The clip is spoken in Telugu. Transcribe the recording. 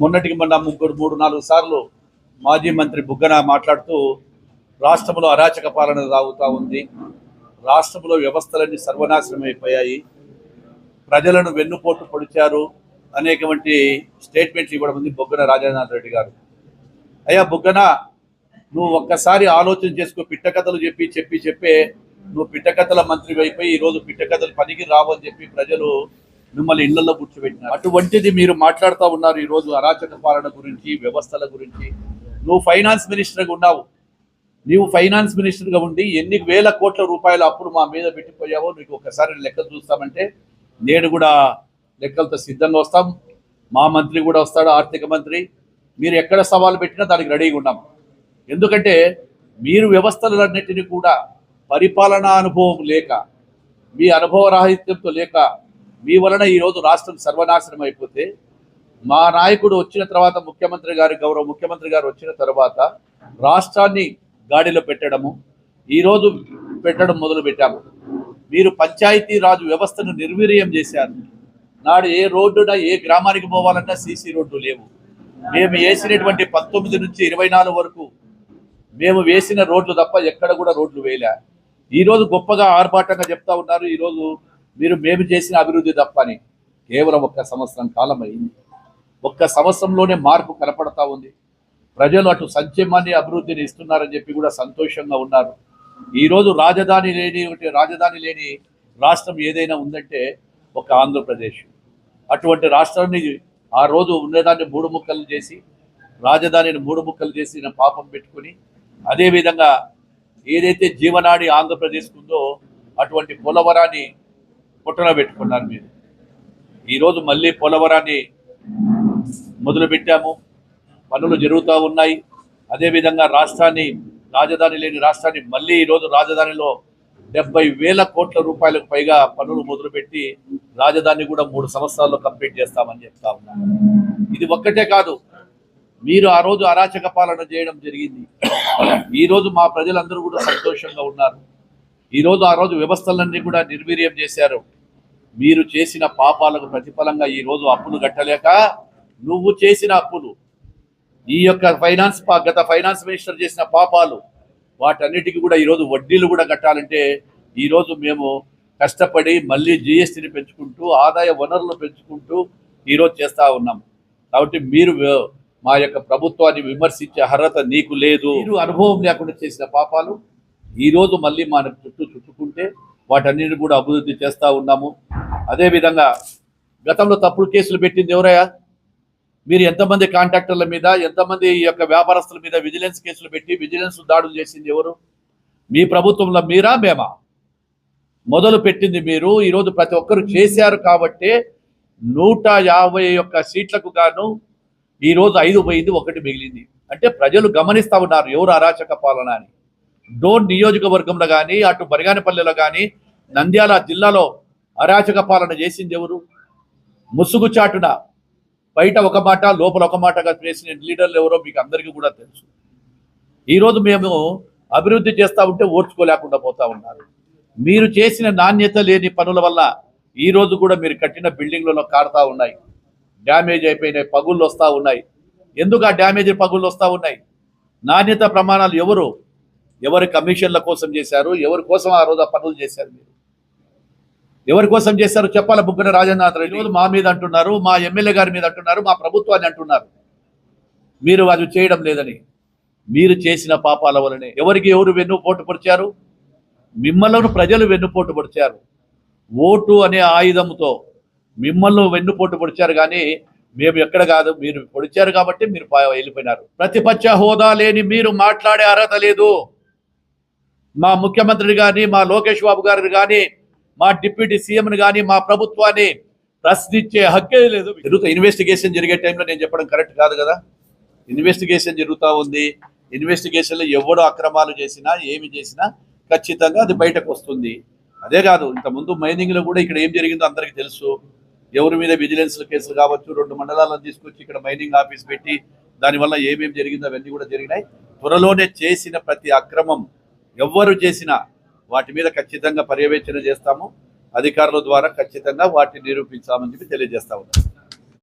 మొన్నటికి మొన్న ముగ్గురు మూడు నాలుగు సార్లు మాజీ మంత్రి బుగ్గన మాట్లాడుతూ రాష్ట్రంలో అరాచక పాలన సాగుతూ ఉంది. రాష్ట్రంలో వ్యవస్థలన్నీ సర్వనాశనం అయిపోయాయి. ప్రజలను వెన్నుపోటు పొడిచారు. అనేకవంటి స్టేట్మెంట్లు ఇవ్వడం ఉంది బొగ్గన రాజేంద్రనాథ్ రెడ్డి గారు. అయ్యా బుగ్గన నువ్వు ఒక్కసారి ఆలోచన చేసుకో పిట్టకథలు చెప్పి చెప్పి చెప్పే నువ్వు పిట్టకథల మంత్రి అయిపోయి ఈరోజు పిట్టకథలు పనికి రావు అని చెప్పి ప్రజలు మిమ్మల్ని ఇళ్ళలో కూర్చోబెట్టినారు. అటువంటిది మీరు మాట్లాడుతూ ఉన్నారు ఈరోజు అరాచక పాలన గురించి వ్యవస్థల గురించి. నువ్వు ఫైనాన్స్ మినిస్టర్గా ఉన్నావు. నీవు ఫైనాన్స్ మినిస్టర్గా ఉండి ఎన్ని వేల కోట్ల రూపాయల అప్పులు మా మీద పెట్టిపోయావో నీకు ఒకసారి లెక్కలు చూస్తామంటే నేను కూడా లెక్కలతో సిద్ధంగా వస్తాం. మా మంత్రి కూడా వస్తాడు ఆర్థిక మంత్రి. మీరు ఎక్కడ సవాలు పెట్టినా దానికి రెడీగా ఉన్నాం. ఎందుకంటే మీరు వ్యవస్థలన్నిటినీ కూడా పరిపాలనా అనుభవం లేక మీ అనుభవ రాహిత్యంతో లేక మీ వలన ఈరోజు రాష్ట్రం సర్వనాశనం అయిపోతే మా నాయకుడు వచ్చిన తర్వాత ముఖ్యమంత్రి గారి గౌరవ ముఖ్యమంత్రి గారు వచ్చిన తర్వాత రాష్ట్రాన్ని గాడిలో పెట్టడము ఈరోజు పెట్టడం మొదలు పెట్టాము. మీరు పంచాయతీ రాజు వ్యవస్థను నిర్వీర్యం చేశారు. నాడు ఏ రోడ్డున ఏ గ్రామానికి పోవాలన్నా సీసీ రోడ్డు లేవు. మేము వేసినటువంటి పంతొమ్మిది నుంచి ఇరవై నాలుగు వరకు మేము వేసిన రోడ్లు తప్ప ఎక్కడ కూడా రోడ్లు వేయలే. ఈరోజు గొప్పగా ఆర్భాటంగా చెప్తా ఉన్నారు. ఈరోజు మీరు మేము చేసిన అభివృద్ధి తప్ప అని కేవలం ఒక్క సంవత్సరం కాలం అయింది ఒక్క సంవత్సరంలోనే మార్పు కనపడతా ఉంది. ప్రజలు అటు సంక్షేమాన్ని అభివృద్ధిని ఇస్తున్నారని చెప్పి కూడా సంతోషంగా ఉన్నారు. ఈరోజు రాజధాని లేని రాజధాని లేని రాష్ట్రం ఏదైనా ఉందంటే ఒక ఆంధ్రప్రదేశ్. అటువంటి రాష్ట్రాన్ని ఆ రోజు ఉండేదాన్ని మూడు ముక్కలు చేసి రాజధానిని మూడు ముక్కలు చేసి నా పాపం పెట్టుకుని అదేవిధంగా ఏదైతే జీవనాడి ఆంధ్రప్రదేశ్కు ఉందో అటువంటి పోలవరాన్ని పుట్టలో పెట్టుకున్నారు మీరు. ఈరోజు మళ్ళీ పోలవరాన్ని మొదలుపెట్టాము. పనులు జరుగుతూ ఉన్నాయి. అదేవిధంగా రాష్ట్రాన్ని రాజధాని లేని రాష్ట్రాన్ని మళ్ళీ ఈరోజు రాజధానిలో డెబ్బై వేల కోట్ల రూపాయలకు పైగా పనులు మొదలుపెట్టి రాజధాని కూడా మూడు సంవత్సరాల్లో కంప్లీట్ చేస్తామని చెప్తా ఉన్నాను ఇది ఒక్కటే కాదు. మీరు ఆ రోజు అరాచక పాలన చేయడం జరిగింది. ఈరోజు మా ప్రజలందరూ కూడా సంతోషంగా ఉన్నారు. ఈ రోజు ఆ రోజు వ్యవస్థలన్నీ కూడా నిర్వీర్యం చేశారు. మీరు చేసిన పాపాలకు ప్రతిఫలంగా ఈ రోజు అప్పులు కట్టలేక నువ్వు చేసిన అప్పులు ఈ యొక్క ఫైనాన్స్ పా- గత ఫైనాన్స్ మినిస్టర్ చేసిన పాపాలు వాటన్నిటికీ కూడా ఈరోజు వడ్డీలు కూడా కట్టాలంటే ఈరోజు మేము కష్టపడి మళ్ళీ జిఎస్టీని పెంచుకుంటూ ఆదాయ వనరులు పెంచుకుంటూ ఈరోజు చేస్తూ ఉన్నాం. కాబట్టి మీరు మా యొక్క ప్రభుత్వాన్ని విమర్శించే అర్హత నీకు లేదు. మీరు అనుభవం లేకుండా చేసిన పాపాలు ఈరోజు మళ్ళీ మన చుట్టూ చుట్టుకుంటే వాటన్నిటిని కూడా అభివృద్ధి చేస్తూ ఉన్నాము. అదేవిధంగా గతంలో తప్పుడు కేసులు పెట్టింది ఎవరయ్యా? మీరు ఎంతమంది కాంట్రాక్టర్ల మీద ఎంతమంది ఈ యొక్క వ్యాపారస్తుల మీద విజిలెన్స్ కేసులు పెట్టి విజిలెన్స్ దాడులు చేసింది ఎవరు? మీ ప్రభుత్వంలో మీరా మేమా? మొదలు పెట్టింది మీరు. ఈరోజు ప్రతి ఒక్కరు చేశారు కాబట్టి నూట యాభై యొక్క సీట్లకు గాను ఈరోజు ఐదు పోయింది ఒకటి మిగిలింది. అంటే ప్రజలు గమనిస్తూ ఉన్నారు ఎవరు అరాచక పాలన అని. డోన్ నియోజకవర్గంలో కానీ అటు బరిగానపల్లెలో కానీ నంద్యాల జిల్లాలో అరాచక పాలన చేసింది ఎవరు? ముసుగు చాటున బయట ఒక మాట లోపల ఒక మాటగా చేసిన లీడర్లు ఎవరో మీకు అందరికీ కూడా తెలుసు. ఈరోజు మేము అభివృద్ధి చేస్తూ ఉంటే ఓర్చుకోలేకుండా పోతా ఉన్నారు. మీరు చేసిన నాణ్యత లేని పనుల వల్ల ఈ రోజు కూడా మీరు కట్టిన బిల్డింగ్లలో కారుతా ఉన్నాయి. డ్యామేజ్ అయిపోయినాయి పగుళ్ళు వస్తూ ఉన్నాయి. ఎందుకు ఆ డ్యామేజ్ పగుళ్ళు వస్తూ ఉన్నాయి? నాణ్యత ప్రమాణాలు ఎవరు? ఎవరి కమిషన్ల కోసం చేశారు ఎవరి కోసం ఆ రోజు ఆ పనులు చేశారు మీరు? ఎవరి కోసం చేశారు చెప్పాలి బుగ్గన రాజేంద్రనాథ్ రెడ్డి? మా మీద అంటున్నారు మా ఎమ్మెల్యే గారి మీద అంటున్నారు మా ప్రభుత్వాన్ని అంటున్నారు. మీరు అది చేయడం లేదని. మీరు చేసిన పాపాల వలనే. ఎవరికి ఎవరు వెన్నుపోటు పొడిచారు? మిమ్మల్ని ప్రజలు వెన్నుపోటు పొడిచారు. ఓటు అనే ఆయుధంతో మిమ్మల్ని వెన్నుపోటు పొడిచారు కానీ మేము ఎక్కడ కాదు మీరు పొడిచారు కాబట్టి మీరు వెళ్ళిపోయినారు. ప్రతిపక్ష హోదా లేని మీరు మాట్లాడే అర్హత లేదు. మా ముఖ్యమంత్రిని కానీ మా లోకేష్ బాబు గారిని కానీ మా డిప్యూటీ సీఎంని కానీ మా ప్రభుత్వాన్ని ప్రశ్నించే హక్కే లేదు. జరుగుతా ఇన్వెస్టిగేషన్ జరిగే టైంలో నేను చెప్పడం కరెక్ట్ కాదు కదా? ఇన్వెస్టిగేషన్ జరుగుతూ ఉంది. ఇన్వెస్టిగేషన్లో ఎవడు అక్రమాలు చేసినా ఏమి చేసినా ఖచ్చితంగా అది బయటకు వస్తుంది. అదే కాదు ఇంతకుముందు మైనింగ్లో కూడా ఇక్కడ ఏం జరిగిందో అందరికీ తెలుసు. ఎవరి మీద విజిలెన్స్ కేసులు కావచ్చు రెండు మండలాలను తీసుకొచ్చి ఇక్కడ మైనింగ్ ఆఫీస్ పెట్టి దానివల్ల ఏమేమి జరిగిందో అవన్నీ కూడా జరిగినాయి. త్వరలోనే చేసిన ప్రతి అక్రమం ఎవ్వరు చేసినా వాటి మీద ఖచ్చితంగా పర్యవేక్షణ చేస్తాము. అధికారుల ద్వారా ఖచ్చితంగా వాటిని నిరూపించామని చెప్పి తెలియజేస్తా ఉన్నాం.